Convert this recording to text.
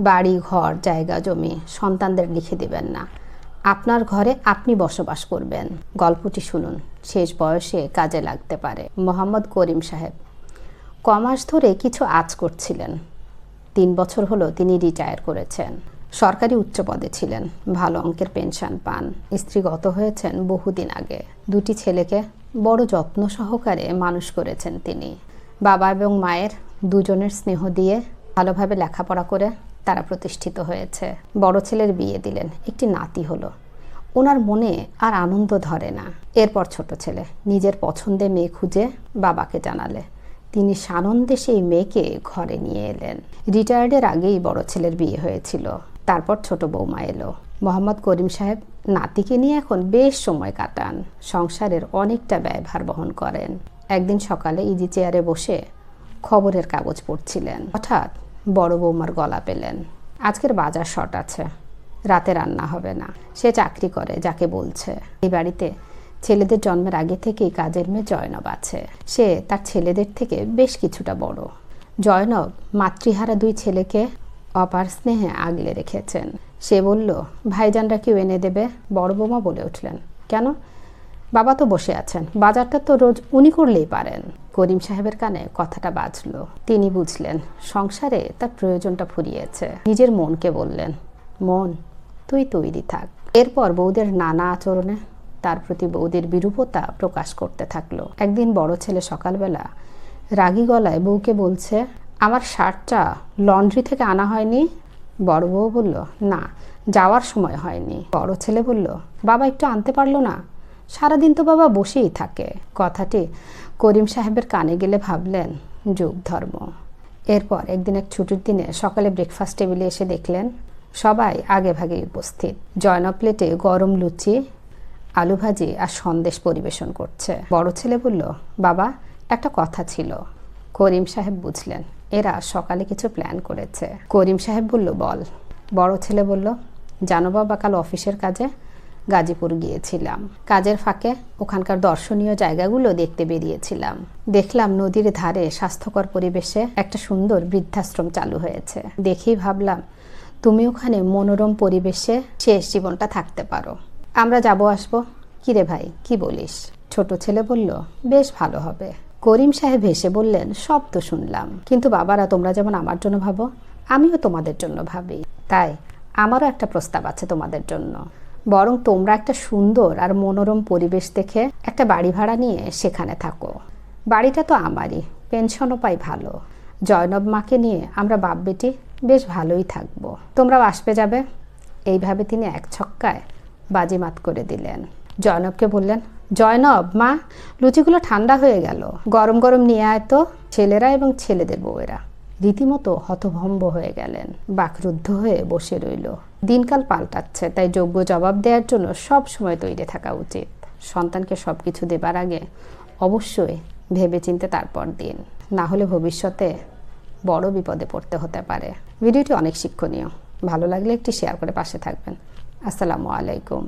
বাড়ি, ঘর, জায়গা, জমি সন্তানদের লিখে দেবেন না। আপনার ঘরে আপনি বসবাস করবেন। গল্পটি শুনুন, শেষ বয়সে কাজে লাগতে পারে। মোহাম্মদ করিম সাহেব, কমাস ধরে কিছু আজ করছিলেন। তিন বছর হলো তিনি রিটায়ার করেছেন। সরকারি উচ্চ পদে ছিলেন, ভালো অঙ্কের পেনশন পান। স্ত্রী গত হয়েছেন বহুদিন আগে। দুটি ছেলেকে বড় যত্ন সহকারে মানুষ করেছেন তিনি। বাবা এবং মায়ের দুজনের স্নেহ দিয়ে ভালোভাবে লেখাপড়া করে তারা প্রতিষ্ঠিত হয়েছে। বড় ছেলের বিয়ে দিলেন, একটি নাতি হলো। ওনার মনে আর আনন্দ ধরে না। এরপর ছোট ছেলে, নিজের পছন্দে মেয়ে খুঁজে বাবাকে জানালে। তিনি সানন্দে সেই মেয়েকে ঘরে নিয়ে এলেন। রিটায়ার্ডের আগেই বড় ছেলের বিয়ে হয়েছিল। তারপর ছোট বৌমা এলো। মোহাম্মদ করিম সাহেব নাতিকে নিয়ে এখন বেশ সময় কাটান। সংসারের অনেকটা ব্যয়ভার বহন করেন। একদিন সকালে ইজি চেয়ারে বসে খবরের কাগজ পড়ছিলেন। হঠাৎ বড় বৌমার গলা পেলেন। আজকের বাজার শট আছে, রাতে রান্না হবে না। সে চাকরি করে, যাকে বলছে। এই বাড়িতে ছেলেদের জন্মের আগে থেকেই কাজের মেয়ে জয়নব আছে। সে তার ছেলেদের থেকে বেশ কিছুটা বড়। জয়নব মাতৃহারা দুই ছেলেকে অপার স্নেহে আগলে রেখেছেন। সে বলল, ভাইজানরা কেউ এনে দেবে? বড় বৌমা বলে উঠলেন, কেন? বাবা তো বসে আছেন। বাজারটা তো রোজ উনি করলেই পারেন। করিম সাহেবের কানে কথাটা বাজলো। তিনি বুঝলেন, সংসারে তার প্রয়োজনটা ফুরিয়েছে। নিজের মনকে বললেন, মন, তুই তৈরি থাক। এরপর বৌদের নানা আচরণে তার প্রতি বৌদের বিরূপতা প্রকাশ করতে থাকল। একদিন বড় ছেলে সকালবেলা রাগী গলায় বউকে বলছে, আমার শার্টটা লন্ড্রি থেকে আনা হয়নি? বড় বউ বলল, না, যাওয়ার সময় হয়নি। বড় ছেলে বলল, বাবা একটু আনতে পারল না? সারাদিন তো বাবা বসেই থাকে। কথাটি করিম সাহেবের কানে গেলে ভাবলেন, যুগ ধর্ম। এরপর একদিন এক ছুটির দিনে সকালে ব্রেকফাস্ট টেবিলে এসে দেখলেন, সবাই আগে ভাগে উপস্থিত। জয়নব প্লেটে গরম লুচি, আলু ভাজি আর সন্দেশ পরিবেশন করছে। বড় ছেলে বলল, বাবা, একটা কথা ছিল। করিম সাহেব বুঝলেন, এরা সকালে কিছু প্ল্যান করেছে। করিম সাহেব বলল, বল। বড় ছেলে বলল, জানো বাবা, কাল অফিসের কাজে গাজীপুর গিয়েছিলাম। কাজের ফাঁকে ওখানকার দর্শনীয় জায়গাগুলো দেখতে বেরিয়েছিলাম। দেখলাম নদীর ধারে স্বাস্থ্যকর পরিবেশে একটা সুন্দর বৃদ্ধাশ্রম চালু হয়েছে। দেখেই ভাবলাম, তুমি ওখানে মনোরম পরিবেশে শেষ জীবনটা থাকতে পারো। আমরা যাব, আসব? কিরে ভাই, কি বলিস? ছোট ছেলে বলল, বেশ ভালো হবে। করিম সাহেব হেসে বললেন, সব তো শুনলাম। কিন্তু বাবারা, তোমরা যেমন আমার জন্য ভাবো, আমিও তোমাদের জন্য ভাবি। তাই আমারও একটা প্রস্তাব আছে তোমাদের জন্য। বরং তোমরা একটা সুন্দর আর মনোরম পরিবেশ দেখে একটা বাড়ি ভাড়া নিয়ে সেখানে থাকো। বাড়িটা তো আমারই, পেনশনও পাই ভালো। জয়নব মাকে নিয়ে আমরা বাপ বেটি বেশ ভালোই থাকব। তোমরাও আসবে যাবে। এইভাবে তিনি এক ছক্কায় বাজিমাত করে দিলেন। জয়নবকে বললেন, জয়নব, মা, লুচিগুলো ঠান্ডা হয়ে গেল। গরম গরম নিয়ে আয় তো। ছেলেরা এবং ছেলেদের বউয়েরা। রীতিমতো হতভম্ব হয়ে গেলেন। বাকরুদ্ধ হয়ে বসে রইল। দিনকাল পাল্টাচ্ছে, তাই যোগ্য জবাব দেওয়ার জন্য সব সময় তৈরি থাকা উচিত। সন্তানকে সব কিছু দেবার আগে অবশ্যই ভেবেচিন্তে তারপর দিন। না হলে ভবিষ্যতে বড় বিপদে পড়তে হতে পারে। ভিডিওটি অনেক শিক্ষণীয়। ভালো লাগলে একটি শেয়ার করে পাশে থাকবেন। আসসালামু আলাইকুম।